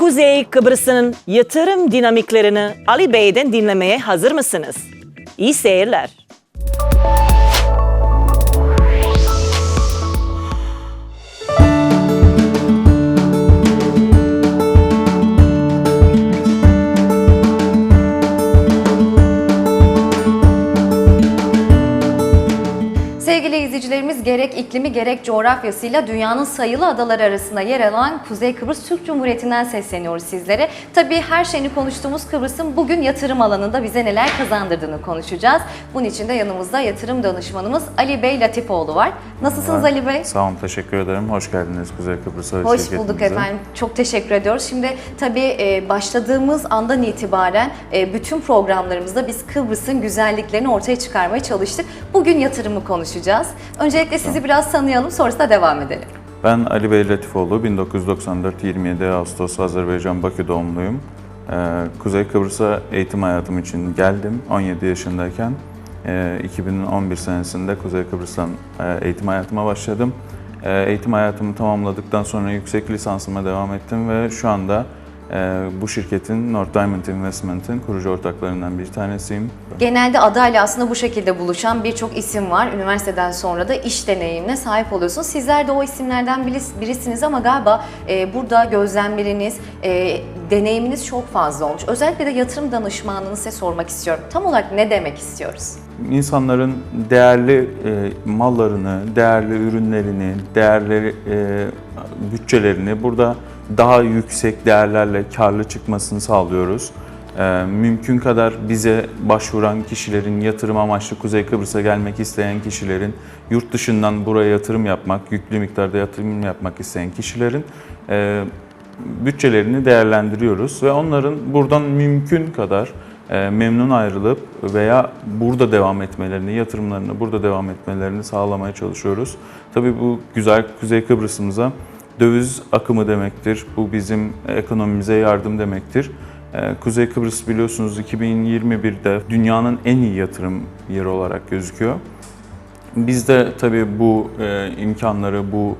Kuzey Kıbrıs'ın yatırım dinamiklerini Ali Bey'den dinlemeye hazır mısınız? İyi seyirler. Sevgili izleyicilerimiz gerek iklimi gerek coğrafyasıyla dünyanın sayılı adaları arasında yer alan Kuzey Kıbrıs Türk Cumhuriyeti'nden sesleniyoruz sizlere. Tabii her şeyini konuştuğumuz Kıbrıs'ın bugün yatırım alanında bize neler kazandırdığını konuşacağız. Bunun için de yanımızda yatırım danışmanımız Ali Bey Latipoğlu var. Nasılsınız Ali Bey? Sağ olun, teşekkür ederim. Hoş geldiniz Kuzey Kıbrıs Öyle Hoş bulduk efendim. Çok teşekkür ediyoruz. Şimdi tabii e, başladığımız andan itibaren e, bütün programlarımızda biz Kıbrıs'ın güzelliklerini ortaya çıkarmaya çalıştık. Bugün yatırımı konuşacağız. Öncelikle sizi biraz tanıyalım, sonrasında devam edelim. Ben Ali Bey Latifoğlu, 1994 27 Ağustos Azerbaycan Bakü doğumluyum. Ee, Kuzey Kıbrıs'a eğitim hayatım için geldim 17 yaşındayken. Ee, 2011 senesinde Kuzey Kıbrıs'tan e, eğitim hayatıma başladım. Ee, eğitim hayatımı tamamladıktan sonra yüksek lisansıma devam ettim ve şu anda e, bu şirketin North Diamond Investment'in kurucu ortaklarından bir tanesiyim. Genelde adayla aslında bu şekilde buluşan birçok isim var. Üniversiteden sonra da iş deneyimine sahip oluyorsunuz. Sizler de o isimlerden biris- birisiniz ama galiba e, burada gözlemleriniz, e, deneyiminiz çok fazla olmuş. Özellikle de yatırım danışmanlığını size sormak istiyorum. Tam olarak ne demek istiyoruz? İnsanların değerli e, mallarını, değerli ürünlerini, değerli bütçelerini burada daha yüksek değerlerle karlı çıkmasını sağlıyoruz. E, mümkün kadar bize başvuran kişilerin, yatırım amaçlı Kuzey Kıbrıs'a gelmek isteyen kişilerin, yurt dışından buraya yatırım yapmak, yüklü miktarda yatırım yapmak isteyen kişilerin e, bütçelerini değerlendiriyoruz ve onların buradan mümkün kadar e, memnun ayrılıp veya burada devam etmelerini, yatırımlarını burada devam etmelerini sağlamaya çalışıyoruz. Tabii bu güzel Kuzey Kıbrıs'ımıza döviz akımı demektir. Bu bizim ekonomimize yardım demektir. E, Kuzey Kıbrıs biliyorsunuz 2021'de dünyanın en iyi yatırım yeri olarak gözüküyor. Biz de tabii bu e, imkanları, bu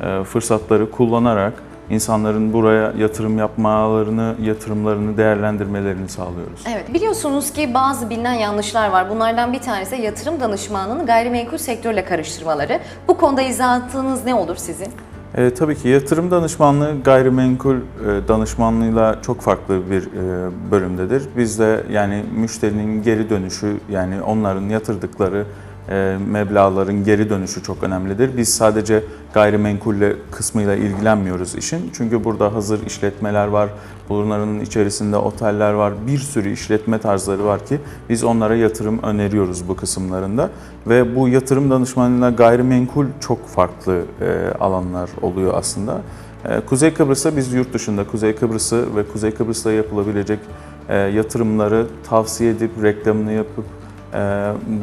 e, fırsatları kullanarak insanların buraya yatırım yapmalarını, yatırımlarını değerlendirmelerini sağlıyoruz. Evet, biliyorsunuz ki bazı bilinen yanlışlar var. Bunlardan bir tanesi yatırım danışmanlığını gayrimenkul sektörle karıştırmaları. Bu konuda izahatınız ne olur sizin? E, tabii ki yatırım danışmanlığı gayrimenkul e, danışmanlığıyla çok farklı bir e, bölümdedir. Bizde yani müşterinin geri dönüşü yani onların yatırdıkları e, meblağların geri dönüşü çok önemlidir. Biz sadece gayrimenkulle kısmıyla ilgilenmiyoruz işin. Çünkü burada hazır işletmeler var, bunların içerisinde oteller var, bir sürü işletme tarzları var ki biz onlara yatırım öneriyoruz bu kısımlarında. Ve bu yatırım danışmanlığıyla gayrimenkul çok farklı e, alanlar oluyor aslında. E, Kuzey Kıbrıs'a biz yurt dışında Kuzey Kıbrıs'ı ve Kuzey Kıbrıs'ta yapılabilecek e, yatırımları tavsiye edip reklamını yapıp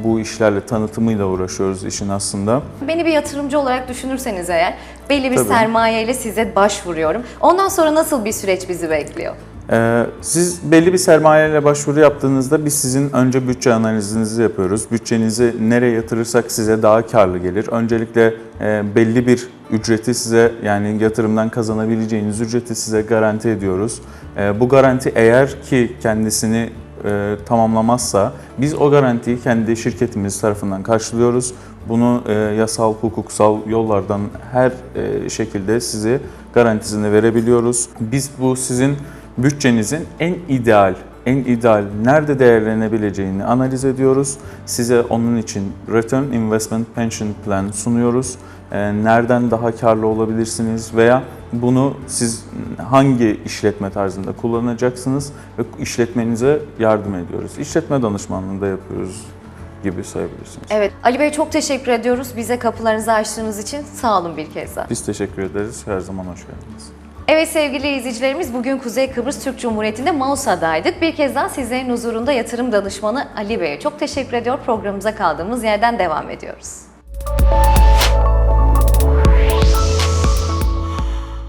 bu işlerle tanıtımıyla uğraşıyoruz işin aslında. Beni bir yatırımcı olarak düşünürseniz eğer belli bir Tabii. sermaye ile size başvuruyorum. Ondan sonra nasıl bir süreç bizi bekliyor? Ee, Siz belli bir sermayeyle başvuru yaptığınızda biz sizin önce bütçe analizinizi yapıyoruz. Bütçenizi nereye yatırırsak size daha karlı gelir. Öncelikle e, belli bir ücreti size yani yatırımdan kazanabileceğiniz ücreti size garanti ediyoruz. E, Bu garanti eğer ki kendisini e, tamamlamazsa biz o garantiyi kendi şirketimiz tarafından karşılıyoruz. Bunu e, yasal, hukuksal yollardan her e, şekilde size garantisini verebiliyoruz. Biz bu sizin bütçenizin en ideal, en ideal nerede değerlenebileceğini analiz ediyoruz. Size onun için Return Investment Pension Plan sunuyoruz. Ee, Nereden daha karlı olabilirsiniz veya bunu siz hangi işletme tarzında kullanacaksınız ve işletmenize yardım ediyoruz. İşletme danışmanlığı da yapıyoruz gibi sayabilirsiniz. Evet, Ali Bey çok teşekkür ediyoruz. Bize kapılarınızı açtığınız için sağ olun bir kez daha. Biz teşekkür ederiz. Her zaman hoş geldiniz. Evet sevgili izleyicilerimiz bugün Kuzey Kıbrıs Türk Cumhuriyeti'nde Mausa'daydık. Bir kez daha sizlerin huzurunda yatırım danışmanı Ali Bey'e çok teşekkür ediyor. Programımıza kaldığımız yerden devam ediyoruz.